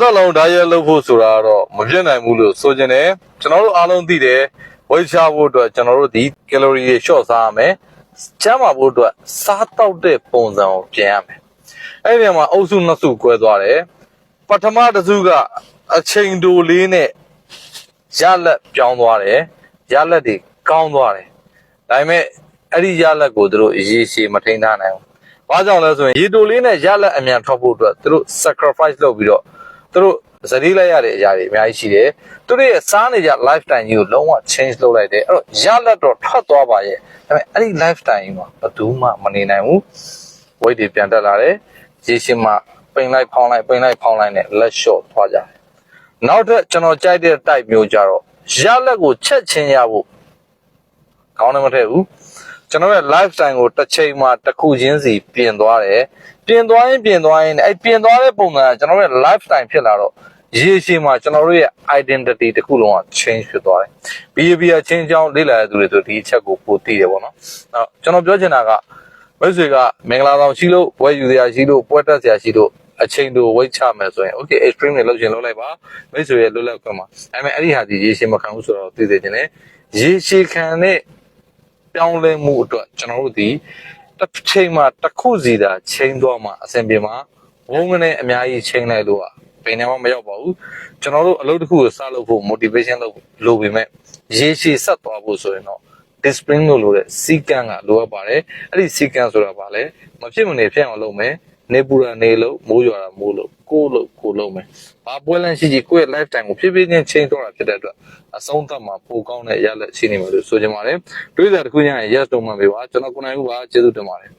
သက်လုံးဓာတ်ရဲလုပ်ဖို့ဆိုတာကတော့မပြည့်နိုင်ဘူးလို့ဆိုချင်တယ်ကျွန်တော်တို့အားလုံးသိတယ်ဝိတ်ချဖို့အတွက်ကျွန်တော်တို့ဒီကယ်လိုရီတွေလျှော့စားရမယ်ကျန်းမာဖို့အတွက်စားတောက်တဲ့ပုံစံကိုပြင်ရမယ်အဲ့ဒီနေရာမှာအုပ်စုနှစ်စု꿰သွားတယ်ပထမတစ်စုကအချိန်တိုလေးနဲ့ရလက်ပြောင်းသွားတယ်ရလက်တွေကောင်းသွားတယ်ဒါပေမဲ့အဲ့ဒီရလက်ကိုသူတို့အရေးရှိမထိန်းထားနိုင်ဘူးဘာကြောင့်လဲဆိုရင်ရေတိုလေးနဲ့ရလက်အမြန်ထွက်ဖို့အတွက်သူတို့ sacrifice လုပ်ပြီးတော့ သူတို့ဇတိလိုက်ရတဲ့အရာတွေအများကြီးရှိတယ်သူတို့ရဲ့စားနေကြ lifetime ကြီးကိုလုံးဝ change လုပ်လိုက်တယ်အဲ့တော့ရလက်တော့ထွက်သွားပါရဲ့ဒါပေမဲ့အဲ့ဒီ lifetime ကြီးမှာဘယ်သူမှမနေနိုင်ဘူး weight တွေပြန်တက်လာတယ်ရေရှင်မှာပိန်လိုက်ဖောင်းလိုက်ပိန်လိုက်ဖောင်းလိုက်နဲ့လက်လျှော့သွားကြတယ်နောက်ထပ်ကျွန်တော်ကြိုက်တဲ့ type မျိုးကြတော့ရလက်ကိုချက်ချင်းရဖို့ကောင်းတယ်မထည့်ဘူး ကျွန်တော်ရဲ့ lifestyle ကိုတစ်ချိန်မှာတစ်ခုချင်းစီပြင်သွားတယ်ပြင်သွားရင်ပြင်သွားရင်အဲ့ပြင်သွားတဲ့ပုံစံကကျွန်တော်ရဲ့ lifestyle ဖြစ်လာတော့ရေရှည်မှာကျွန်တော်တို့ရဲ့ identity တစ်ခုလုံးက change ဖြစ်သွားတယ် behavior change ကြောင်းလေ့လာရတဲ့သူတွေဆိုဒီအချက်ကိုပိုသိတယ်ပေါ့နော်အဲ့တော့ကျွန်တော်ပြောချင်တာကမိတ်ဆွေကမင်္ဂလာဆောင်ရှိလို့ပွဲယူစရာရှိလို့ပွဲတက်စရာရှိလို့အချိန်တို့ဝိတ်ချမယ်ဆိုရင် okay extreme တွေလုပ်ချင်လုပ်လိုက်ပါမိတ်ဆွေရဲ့လွတ်လပ်ခွင့်မှာအဲ့မဲ့အဲ့ဒီဟာဒီရေရှည်မခံဘူးဆိုတော့သိသိချင်းလေရေရှည်ခံတဲ့ ပြောင်းလဲမှုအတွက်ကျွန်တော်တို့ဒီတစ်ချိန်မှာတစ်ခုစီသာချိန်သွားမှအဆင်ပြေမှာဝုန်းကနေအများကြီးချိန်လိုက်လို့อ่ะဘယ်နေမှမရောက်ပါဘူးကျွန်တော်တို့အလုပ်တစ်ခုကိုစလုပ်ဖို့ motivation လုပ်လိုပေမဲ့ရေရှည်ဆက်သွားဖို့ဆိုရင်တော့ discipline လို့လို့တဲ့စီကံကလိုအပ်ပါတယ်အဲ့ဒီစီကံဆိုတာဗာလဲမဖြစ်မနေဖြစ်အောင်လုပ်မယ် နေပူတာနေလို့မိုးရွာတာမိုးလို့ကိုလို့ကိုလုပ်မယ်ဘာပွဲလန်းရှိရှိကိုယ့်ရဲ့ lifetime ကိုဖြည်းဖြည်းချင်းချိန်သွားတာဖြစ်တဲ့အတွက်အဆုံးသတ်မှာပိုကောင်းတဲ့ရလက်ရှိနေမှာလို့ဆိုချင်ပါတယ်တွေးစားတစ်ခုညရင် yes တော့မှပဲပါကျွန်တော်ကိုနိုင်ဦးပါကျေးဇူးတင်ပါတယ်